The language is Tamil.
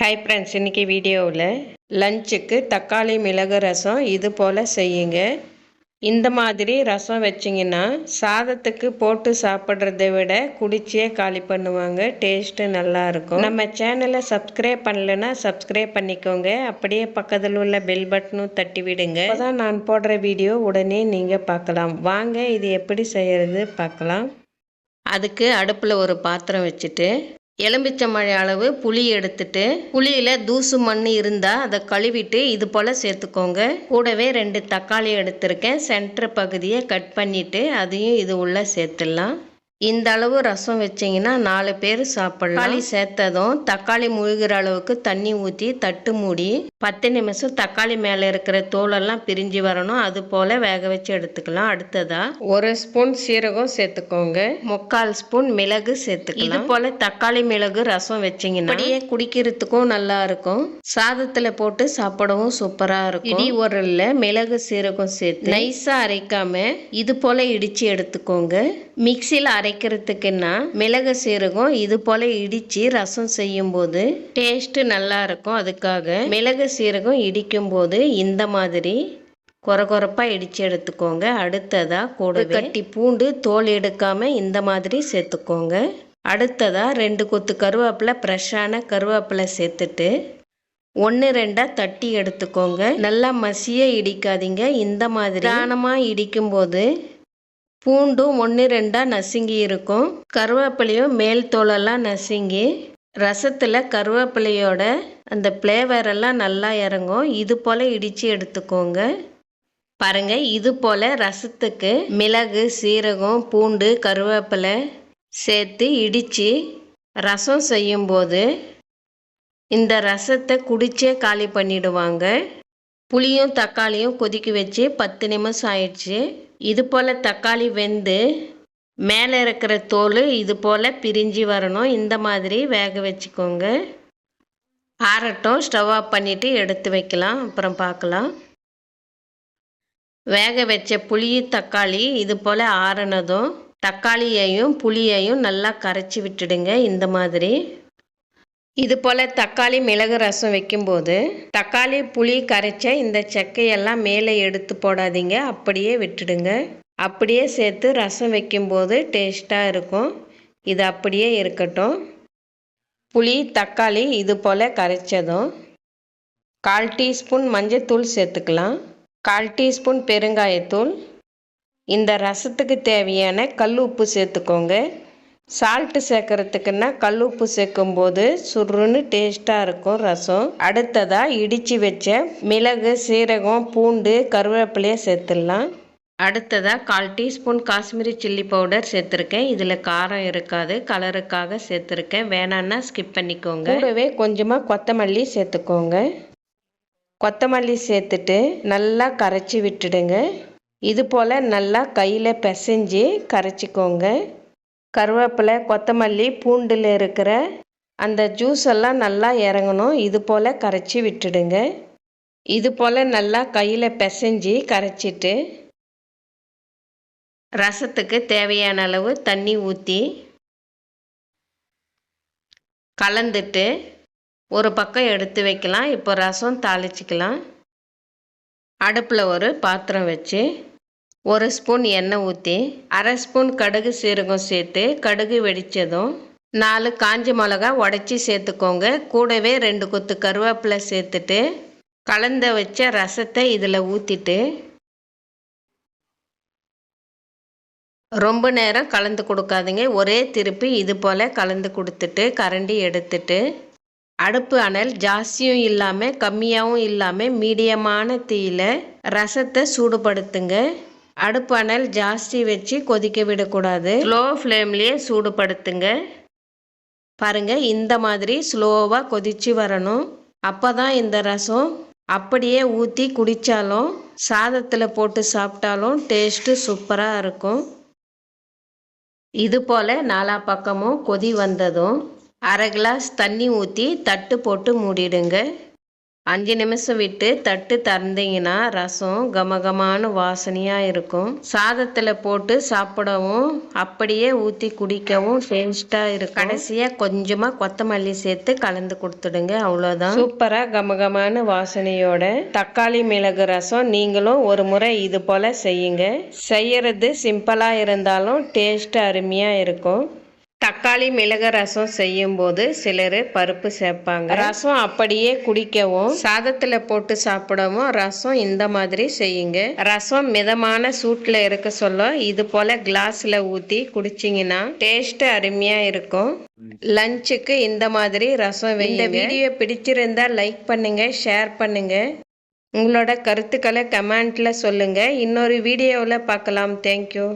ஹாய் ஃப்ரெண்ட்ஸ் இன்றைக்கி வீடியோவில் லஞ்சுக்கு தக்காளி மிளகு ரசம் இது போல் செய்யுங்க. இந்த மாதிரி ரசம் வச்சிங்கன்னா சாதத்துக்கு போட்டு சாப்பிட்றத விட குடிச்சே காலி பண்ணுவாங்க. டேஸ்ட்டு நல்லாயிருக்கும் நம்ம சேனலை சப்ஸ்கிரைப் பண்ணலன்னா சப்ஸ்கிரைப் பண்ணிக்கோங்க. அப்படியே பக்கத்தில் உள்ள பெல் பட்டனும் தட்டி விடுங்க. அதான் நான் போடுற வீடியோ உடனே நீங்கள் பார்க்கலாம். வாங்க இது எப்படி செய்கிறது பார்க்கலாம். அதுக்கு அடுப்பில் ஒரு பாத்திரம் வச்சுட்டு எலும்பிச்சம்பழ அளவு புளி எடுத்துட்டு புளியில் தூசு மண் இருந்தால் அதை கழுவிட்டு இது போல் சேர்த்துக்கோங்க. கூடவே ரெண்டு தக்காளி எடுத்திருக்கேன். சென்டர் பகுதியை கட் பண்ணிவிட்டு அதையும் இது உள்ளே சேர்த்துடலாம். இந்த அளவு ரசம் வச்சிங்கன்னா நாலு பேர் சாப்பிடலாம். தக்காளி சேர்த்ததும் தக்காளி முழுகிற அளவுக்கு தண்ணி ஊற்றி தட்டு மூடி பத்து நிமிஷம் தக்காளி மேலே இருக்கிற தோலெல்லாம் பிரிஞ்சு வரணும். அது போல் வேக வச்சு எடுத்துக்கலாம். அடுத்ததா ஒரு ஸ்பூன் சீரகம் சேர்த்துக்கோங்க. முக்கால் ஸ்பூன் மிளகு சேர்த்துக்கலாம். இது போல் தக்காளி மிளகு ரசம் வச்சிங்கன்னா அப்படியே குடிக்கிறதுக்கும் நல்லா இருக்கும். சாதத்தில் போட்டு சாப்பிடவும் சூப்பராக இருக்கும். இடி உரல்ல மிளகு சீரகம் சேர்த்து நைஸாக அரைக்காம இது போல் இடித்து எடுத்துக்கோங்க. மிக்சியில் அரை அரைக்கிறதுக்குன்னா மிளகு சீரகம் இது போல் இடித்து ரசம் செய்யும் போது டேஸ்ட்டு நல்லா இருக்கும். அதுக்காக மிளகு சீரகம் இடிக்கும் போது இந்த மாதிரி கொர கொரப்பாக இடித்து எடுத்துக்கோங்க. அடுத்ததாக கூட கட்டி பூண்டு தோல் எடுக்காமல் இந்த மாதிரி சேர்த்துக்கோங்க. அடுத்ததாக ரெண்டு கொத்து கருவேப்பிலை ஃப்ரெஷ்ஷான கருவேப்பிலை சேர்த்துட்டு ஒன்று ரெண்டாக தட்டி எடுத்துக்கோங்க. நல்லா மசிய இடிக்காதீங்க. இந்த மாதிரி தானமாக இடிக்கும்போது பூண்டும் ஒன்று ரெண்டாக நசுங்கி இருக்கும். கருவேப்பிலையும் மேல் தோலெல்லாம் நசுங்கி ரசத்தில் கருவேப்பிலையோட அந்த ஃப்ளேவரெல்லாம் நல்லா இறங்கும். இது போல் இடித்து எடுத்துக்கோங்க. பாருங்கள் இது போல் ரசத்துக்கு மிளகு சீரகம் பூண்டு கருவேப்பிலை சேர்த்து இடித்து ரசம் செய்யும்போது இந்த ரசத்தை குடிச்சே காலி பண்ணிடுவாங்க. புளியும் தக்காளியும் கொதிக்க வச்சு பத்து நிமிஷம் ஆயிடுச்சு. இது போல் தக்காளி வெந்து மேலே இருக்கிற தோல் இது போல் பிரிஞ்சு வரணும். இந்த மாதிரி வேக வச்சுக்கோங்க. ஆறட்டும். ஸ்டவ் ஆஃப் பண்ணிவிட்டு எடுத்து வைக்கலாம். அப்புறம் பார்க்கலாம். வேக வச்ச புளி தக்காளி இது போல் ஆறினதும் தக்காளியையும் புளியையும் நல்லா கரைச்சி விட்டுடுங்க. இந்த மாதிரி. இது போல் தக்காளி மிளகு ரசம் வைக்கும்போது தக்காளி புளி கரைச்ச இந்த செக்கையெல்லாம் மேலே எடுத்து போடாதீங்க. அப்படியே விட்டுடுங்க. அப்படியே சேர்த்து ரசம் வைக்கும்போது டேஸ்ட்டாக இருக்கும். இது அப்படியே இருக்கட்டும். புளி தக்காளி இது போல் கரைச்சதும் கால் டீஸ்பூன் மஞ்சத்தூள் சேர்த்துக்கலாம். கால் டீஸ்பூன் பெருங்காயத்தூள். இந்த ரசத்துக்கு தேவையான கல் உப்பு சேர்த்துக்கோங்க. சால்ட்டு சேர்க்கறதுக்குன்னா கல் உப்பு சேர்க்கும்போது சுருன்னு டேஸ்ட்டாக இருக்கும் ரசம். அடுத்ததாக இடித்து வச்ச மிளகு சீரகம் பூண்டு கருவேப்பிலையை சேர்த்துடலாம். அடுத்ததாக கால் டீஸ்பூன் காஷ்மீரி சில்லி பவுடர் சேர்த்துருக்கேன். இதில் காரம் இருக்காது கலருக்காக சேர்த்துருக்கேன். வேணான்னா ஸ்கிப் பண்ணிக்கோங்க. கூடவே கொஞ்சமாக கொத்தமல்லி சேர்த்துக்கோங்க. கொத்தமல்லி சேர்த்துட்டு நல்லா கரைச்சி விட்டுடுங்க. இது போல் நல்லா கையில் பிசைஞ்சு கரைச்சிக்கோங்க. கருவேப்பிலை கொத்தமல்லி பூண்டில் இருக்கிற அந்த ஜூஸ் எல்லாம் நல்லா இறங்கணும். இது போல் கரைச்சி விட்டுடுங்க. இது போல் நல்லா கையில் பிசைஞ்சி கரைச்சிட்டு ரசத்துக்கு தேவையான அளவு தண்ணி ஊற்றி கலந்துட்டு ஒரு பக்கம் எடுத்து வைக்கலாம். இப்போ ரசம் தாளிச்சிக்கலாம். அடுப்பில் ஒரு பாத்திரம் வச்சு ஒரு ஸ்பூன் எண்ணெய் ஊற்றி அரை ஸ்பூன் கடுகு சீரகம் சேர்த்து கடுகு வெடித்ததும் நாலு காஞ்ச மிளகா உடச்சி சேர்த்துக்கோங்க. கூடவே ரெண்டு கொத்து கருவேப்பிலை சேர்த்துட்டு கலந்த வச்ச ரசத்தை இதில் ஊற்றிட்டு ரொம்ப நேரம் கலந்து கொடுக்காதீங்க. ஒரே திருப்பி இது போல் கலந்து கொடுத்துட்டு கரண்டி எடுத்துட்டு அடுப்பு அனல் ஜாஸ்தியும் இல்லாமல் கம்மியாகவும் இல்லாமல் மீடியமான தீயில் ரசத்தை சூடுபடுத்துங்க. அடுப்பு அனல் ஜாஸ்தி வச்சு கொதிக்க விடக்கூடாது. ஸ்லோ ஃப்ளேம்லேயே சூடுபடுத்துங்க. பாருங்கள் இந்த மாதிரி ஸ்லோவாக கொதித்து வரணும். அப்போ தான் இந்த ரசம் அப்படியே ஊற்றி குடித்தாலும் சாதத்தில் போட்டு சாப்பிட்டாலும் டேஸ்ட்டு சூப்பராக இருக்கும். இது போல் நாலா பக்கமும் கொதி வந்ததும் அரை கிளாஸ் தண்ணி ஊற்றி தட்டு போட்டு மூடிடுங்க. அஞ்சு நிமிஷம் விட்டு தட்டு திறந்தீங்கன்னா ரசம் கமகமான வாசனையாக இருக்கும். சாதத்தில் போட்டு சாப்பிடவும் அப்படியே ஊற்றி குடிக்கவும் டேஸ்ட்டாக இருக்கும். கடைசியாக கொஞ்சமாக கொத்தமல்லி சேர்த்து கலந்து கொடுத்துடுங்க அவ்வளோதான் சூப்பராக கமகமான வாசனையோட தக்காளி மிளகு ரசம் நீங்களும் ஒரு முறை இது போல் செய்யுங்க. செய்யறது சிம்பிளாக இருந்தாலும் டேஸ்ட் அருமையாக இருக்கும். தக்காளி மிளகு ரசம் செய்யும்போது சிலர் பருப்பு சேர்ப்பாங்க. ரசம் அப்படியே குடிக்கவும். சாதத்தில் போட்டு சாப்பிடவும் ரசம் இந்த மாதிரி செய்யுங்க. ரசம் மிதமான சூட்டில் இருக்க சொல்ல இது போல் கிளாஸில் ஊற்றி குடிச்சிங்கன்னா டேஸ்ட் அருமையாக இருக்கும். லஞ்சுக்கு இந்த மாதிரி ரசம் இந்த வீடியோ பிடிச்சிருந்தா லைக் பண்ணுங்க ஷேர் பண்ணுங்க. உங்களோட கருத்துக்களை கமெண்ட்ல சொல்லுங்க. இன்னொரு வீடியோவில் பார்க்கலாம். தேங்க்யூ.